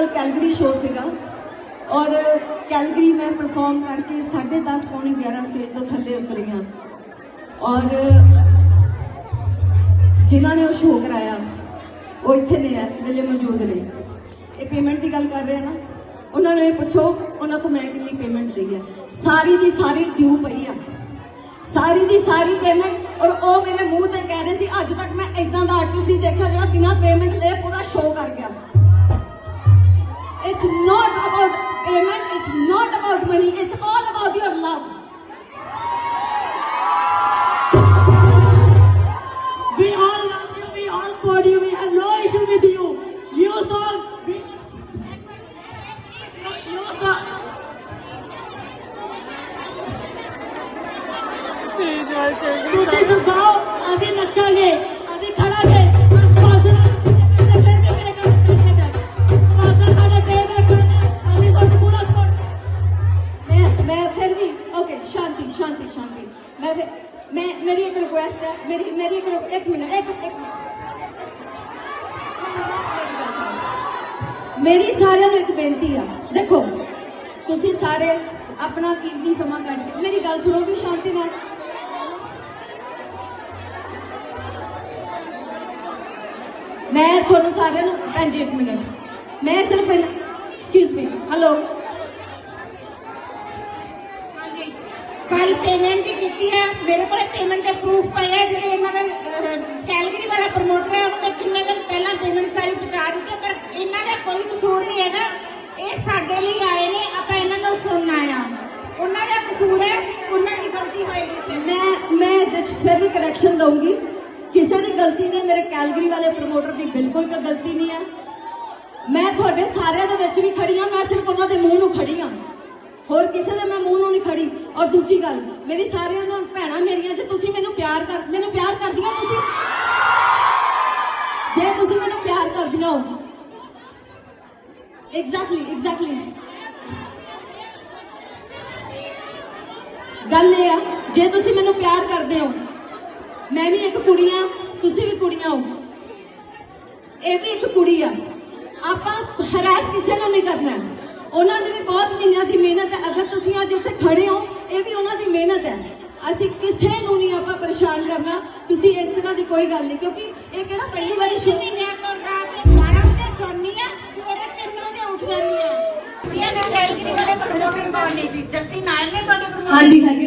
ਇਹ Calgary show ਸੀਗਾ। ਔਰ ਕੈਲਗਰੀ ਮੈਂ ਪਰਫਾਰਮ ਕਰਕੇ 10:30 ਪੌਣੇ 11 ਸਟੇਜ ਤੋਂ ਥੱਲੇ ਉਤਰੀ ਹਾਂ। ਔਰ ਜਿਨ੍ਹਾਂ ਨੇ ਉਹ ਸ਼ੋਅ ਕਰਾਇਆ, ਉਹ ਇੱਥੇ ਨੇ, ਇਸ ਵੇਲੇ ਮੌਜੂਦ ਨੇ। ਇਹ ਪੇਮੈਂਟ ਦੀ ਗੱਲ ਕਰ ਰਹੇ ਆ ਨਾ? ਉਹਨਾਂ ਨੂੰ ਇਹ ਪੁੱਛੋ, ਉਹਨਾਂ ਤੋਂ ਮੈਂ ਕਿੰਨੀ ਪੇਮੈਂਟ ਲਈ ਹੈ। ਸਾਰੀ ਦੀ ਸਾਰੀ ਡਿਊ ਪਈ ਆ। ਸਾਰੀ ਦੀ ਸਾਰੀ ਪੇਮੈਂਟ ਔਰ ਉਹ ਮੇਰੇ ਮੂੰਹ ਤੇ ਕਹਿ ਰਹੇ ਸੀ, ਅੱਜ ਤੱਕ ਮੈਂ ਇਦਾਂ ਦਾ ਆਰਟਿਸਟ ਨਹੀਂ ਦੇਖਿਆ ਜਿਹੜਾ ਬਿਨਾਂ ਪੇਮੈਂਟ ਲਏ ਪੂਰਾ ਸ਼ੋਅ ਕਰ ਗਿਆ। It's not about payment, it's not about money, it's all about your love. We all love you, we all support you, we have no issue with you. You all, we, you all, ਤੁਸੀਂ ਮੈਂ, ਮੇਰੀ ਇੱਕ request ਹੈ, ਮੇਰੀ ਮੇਰੀ ਇੱਕ ਇੱਕ minute, ਇੱਕ ਇੱਕ ਮੇਰੀ ਸਾਰਿਆਂ ਨੂੰ ਇੱਕ ਬੇਨਤੀ ਆ। ਦੇਖੋ, ਤੁਸੀਂ ਸਾਰੇ ਆਪਣਾ ਕੀਮਤੀ ਸਮਾਂ ਕੱਢ ਕੇ ਮੇਰੀ ਗੱਲ ਸੁਣੋ ਵੀ ਸ਼ਾਂਤੀ ਨਾਲ। ਮੈਂ ਤੁਹਾਨੂੰ ਸਾਰਿਆਂ ਨੂੰ ਭੈਣ ਇੱਕ ਮਿੰਟ। ਮੈਂ ਸਿਰਫ ਐਕਸਕਿਊਜ਼ ਮੀ ਹੈਲੋ ਹਾਂਜੀ ਕੱਲ ਪੇਮੈਂਟ ਦੀ ਕੀਤੀ ਹੈ ਮੇਰੇ ਕੋਲ ਪੇਮੈਂਟ ਦੇ ਪ੍ਰੂਫ ਪਏ ਹੈ ਜਿਹੜੇ ਇਹਨਾਂ ਦਾ ਕੈਲਗਰੀ ਵਾਲਾ ਪ੍ਰਮੋਟਰ ਹੈ ਉਹਨੇ ਕਿੰਨੇ ਦਿਨ ਪਹਿਲਾਂ ਪੇਮੈਂਟ ਸਾਰੀ ਪਹੁੰਚਾ ਦਿੱਤੀ ਪਰ ਇਹਨਾਂ ਦਾ ਕੋਈ ਕਸੂਰ ਨਹੀਂ ਹੈਗਾ। ਇਹ ਸਾਡੇ ਲਈ ਆਏ ਨੇ, ਆਪਾਂ ਇਹਨਾਂ ਨੂੰ ਸੁਣਨਾ ਆ। ਉਹਨਾਂ ਦਾ ਕਸੂਰ ਹੈ, ਉਹਨਾਂ ਦੀ ਗਲਤੀ ਹੋਏਗੀ ਮੈਂ ਮੈਂ ਇਹਦੇ 'ਚ ਫਿਰ ਵੀ ਕਰੈਕਸ਼ਨ ਦਊਂਗੀ। ਕਿਸੇ ਦੀ ਗਲਤੀ ਨਹੀਂ ਮੇਰੇ ਕੈਲਗਰੀ ਵਾਲੇ ਪ੍ਰਮੋਟਰ ਦੀ ਬਿਲਕੁਲ ਕੋਈ ਗਲਤੀ ਨਹੀਂ ਹੈ ਮੈਂ ਤੁਹਾਡੇ ਸਾਰਿਆਂ ਦੇ ਵਿੱਚ ਵੀ ਖੜੀ ਹਾਂ ਮੈਂ ਸਿਰਫ ਉਹਨਾਂ ਦੇ ਮੂੰਹ ਨੂੰ ਖੜੀ ਹਾਂ ਹੋਰ ਕਿਸੇ ਦੇ ਮੈਂ ਮੂੰਹ ਨੂੰ ਨਹੀਂ ਖੜੀ। ਦੂਜੀ ਗੱਲ, ਮੇਰੀ ਸਾਰਿਆਂ ਨੂੰ ਭੈਣਾਂ ਮੇਰੀਆਂ, ਜੇ ਤੁਸੀਂ ਮੈਨੂੰ ਪਿਆਰ ਕਰ, ਮੈਨੂੰ ਪਿਆਰ ਕਰਦੀਆਂ ਤੁਸੀਂ? ਜੇ ਤੁਸੀਂ ਮੈਨੂੰ ਪਿਆਰ ਕਰਦੀਆਂ ਹੋ। ਐਗਜ਼ੈਕਟਲੀ ਐਗਜ਼ੈਕਟਲੀ ਗੱਲ ਇਹ ਆ, ਜੇ ਤੁਸੀਂ ਮੈਨੂੰ ਪਿਆਰ ਕਰਦੇ ਹੋ, ਮੈਂ ਵੀ ਇੱਕ ਕੁੜੀ ਆ, ਤੁਸੀਂ ਵੀ ਕੁੜੀਆਂ ਹੋ। ਇਹ ਵੀ ਇੱਕ ਕੁੜੀ ਆ। ਆਪਾਂ ਹਰਾਸ ਕਿਸੇ ਨੂੰ ਨਹੀਂ ਕਰਨਾ। ਉਹਨਾਂ ਦੀ ਵੀ ਬਹੁਤ ਮਹੀਨਿਆਂ ਦੀ ਮਿਹਨਤ ਹੈ। ਅਗਰ ਤੁਸੀਂ ਅੱਜ ਇੱਥੇ ਖੜੇ ਹੋ ਇਹ ਵੀ ਉਹਨਾਂ ਦੀ ਮਿਹਨਤ ਹੈ। ਅਸੀਂ ਕਿਸੇ ਨੂੰ ਨਹੀਂ ਆਪਾਂ ਪਰੇਸ਼ਾਨ ਕਰਨਾ। ਤੁਸੀਂ ਇਸ ਤਰ੍ਹਾਂ ਦੀ ਕੋਈ ਗੱਲ ਨਹੀਂ ਕਿਉਂਕਿ ਇਹ ਕਿਹੜਾ ਪਹਿਲੀ ਵਾਰੀ ਸ਼ੋ ਮਹੀਨਿਆਂ ਤੋਂ ਰਾਤ ਦੇ 12 ਵਜੇ ਆ ਸਵੇਰੇ 3 ਵਜੇ ਉੱਠ ਜਾਂਦੀ ਆ। ਇਹ ਮੈਂ ਕੈਲਗਰੀ ਵਾਲੇ ਪ੍ਰਮੋਟਰ ਤੋਂ ਨਹੀਂ ਜੀ ਜਸਤੀ ਨਾਇਰ ਨੇ ਤੁਹਾਡੇ promoter ਹਾਂਜੀ ਹਾਂਜੀ।